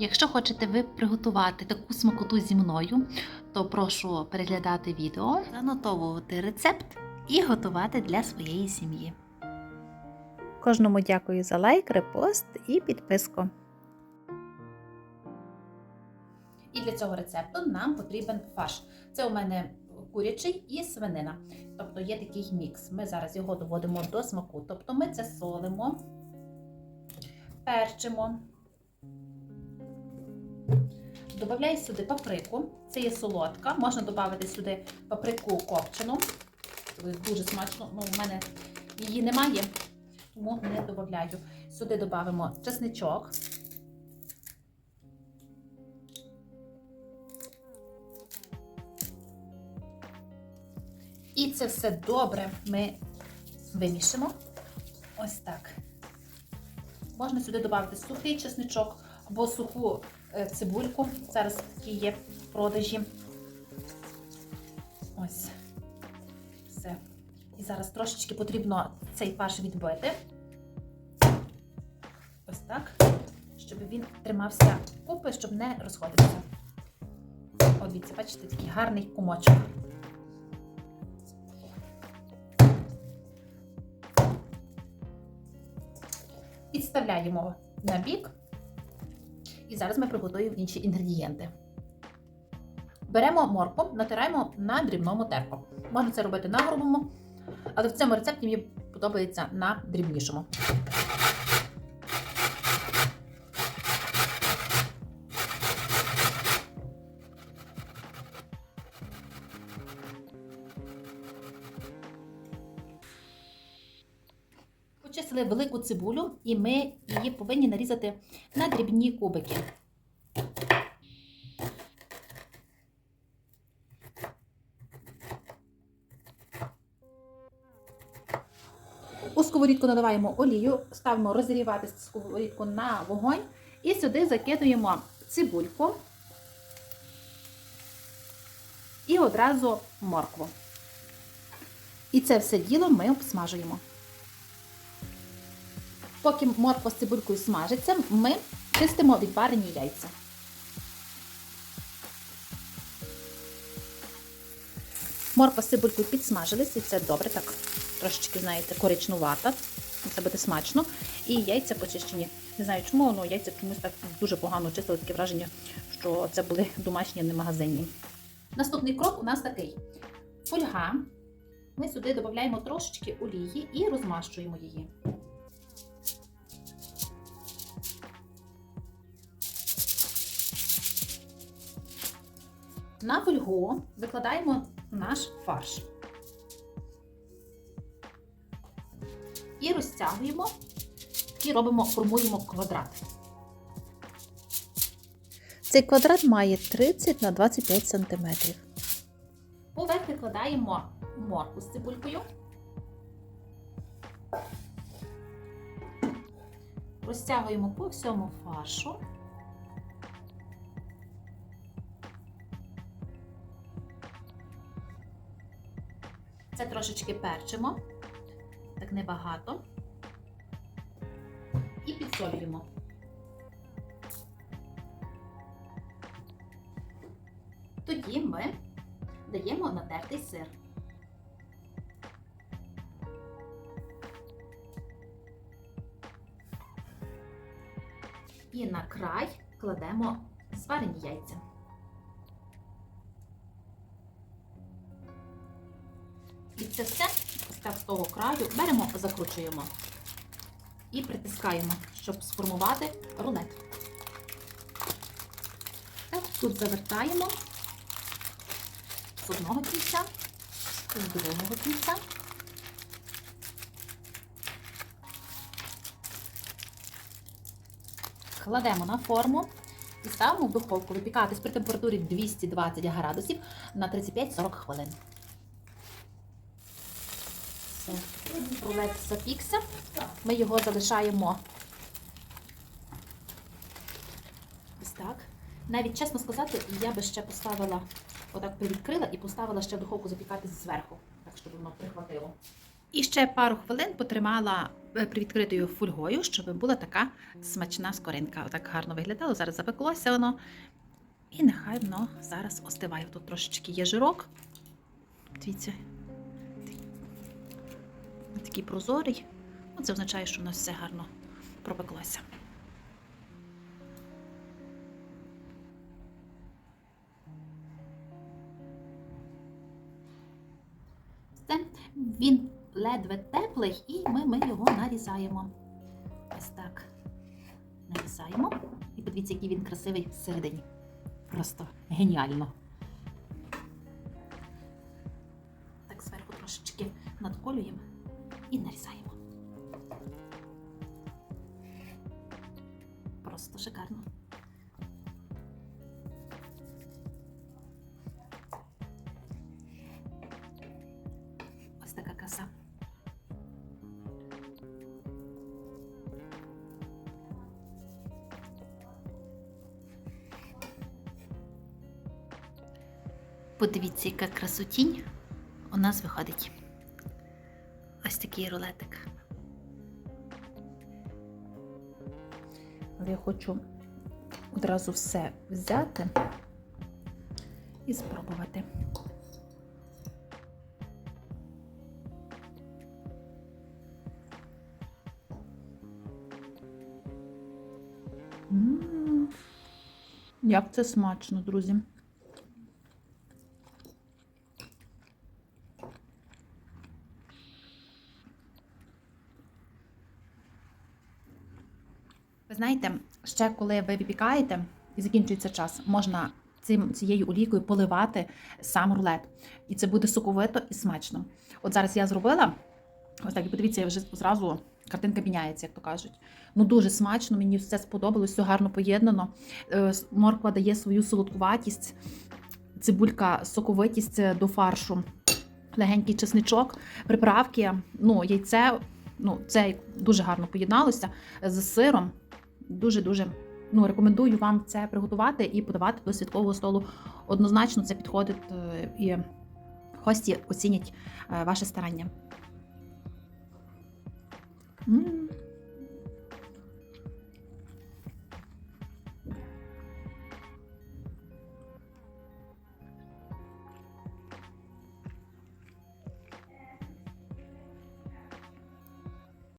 Якщо хочете ви приготувати таку смакоту зі мною, то прошу переглядати відео, занотовувати рецепт і готувати для своєї сім'ї. Кожному дякую за лайк, репост і підписку. І для цього рецепту нам потрібен фарш. Це у мене курячий і свинина. Тобто є такий мікс. Ми зараз його доводимо до смаку. Тобто ми це солимо, перчимо. Добавляю сюди паприку. Це є солодка. Можна додати сюди паприку копчену. Дуже смачно. Ну, у мене її немає, тому не додаю. Сюди додамо чесничок. І це все добре ми вимішимо. Ось так. Можна сюди додати сухий чесничок або суху цибульку. Зараз такі є в продажі. Ось. Все. І зараз трошечки потрібно цей фарш відбити. Ось так. Щоб він тримався купи, щоб не розходився. От дивіться, бачите, такий гарний кумочок. Підставляємо на бік. І зараз ми приготуємо інші інгредієнти. Беремо моркву, натираємо на дрібному терку. Можна це робити на грубому, але в цьому рецепті мені подобається на дрібнішому. Почистили велику цибулю, і ми її повинні нарізати на дрібні кубики. У сковорідку наливаємо олію, ставимо розігрівати сковорідку на вогонь і сюди закидуємо цибульку і одразу моркву. І це все діло ми обсмажуємо. Поки морква з цибулькою смажиться, ми чистимо відварені яйця. Морква з цибулькою підсмажились, і це добре, так трошечки, знаєте, коричнувата. Це буде смачно. І яйця почищені. Не знаю чому, але яйця чомусь так дуже погано чистили, таке враження, що це були домашні, а не магазинні. Наступний крок у нас такий: фольга. Ми сюди додаємо трошечки олії і розмащуємо її. На фольгу викладаємо наш фарш. І розтягуємо, і робимо, формуємо квадрат. Цей квадрат має 30 на 25 см. Поверх викладаємо морку з цибулькою. Розтягуємо по всьому фаршу. Це трошечки перчимо, так небагато. І підсолюємо. Тоді ми даємо натертий сир. І на край кладемо зварені яйця. І це все з того краю беремо, закручуємо і притискаємо, щоб сформувати рулет. Так, тут завертаємо з одного кінця, з другого кінця. Кладемо на форму і ставимо в духовку випікатись при температурі 220 градусів на 35-40 хвилин. Рулет запікся. Ми його залишаємо ось так. Навіть, чесно сказати, я би ще поставила, отак привідкрила і поставила ще в духовку запікатись зверху, так, щоб воно прихватило. І ще пару хвилин потримала е, привідкритою фольгою, щоб була така смачна скоринка. Отак гарно виглядало. Зараз запеклося воно. І нехай воно зараз остиває. Тут трошечки є жирок. Дивіться, такий прозорий. Ну, Це означає, що у нас все гарно пропеклося. Все, він ледве теплий, і ми, ми його нарізаємо. Ось так. Нарізаємо. І подивіться, який він красивий всередині. Просто геніально. Так зверху трошечки надколюємо і нарізаємо. Просто шикарно. Ось така краса. Подивіться, яка красотінь у нас виходить. Ось такий рулетик. Але я хочу одразу все взяти і спробувати. М, Як це смачно, друзі. Знаєте, ще коли ви випікаєте і закінчується час, можна цим, цією олійкою поливати сам рулет. І це буде соковито і смачно. От зараз я зробила, ось так, і подивіться, я вже зразу картинка міняється, як то кажуть. Ну дуже смачно, мені все сподобалось, все гарно поєднано. Е, Морква дає свою солодкуватість, цибулька соковитість е, до фаршу, легенький чесничок, приправки, ну, яйце. Ну, це дуже гарно поєдналося з сиром. Дуже-дуже ну, рекомендую вам це приготувати і подавати до святкового столу. Однозначно це підходить е, і гості оцінять е, ваше старання. М.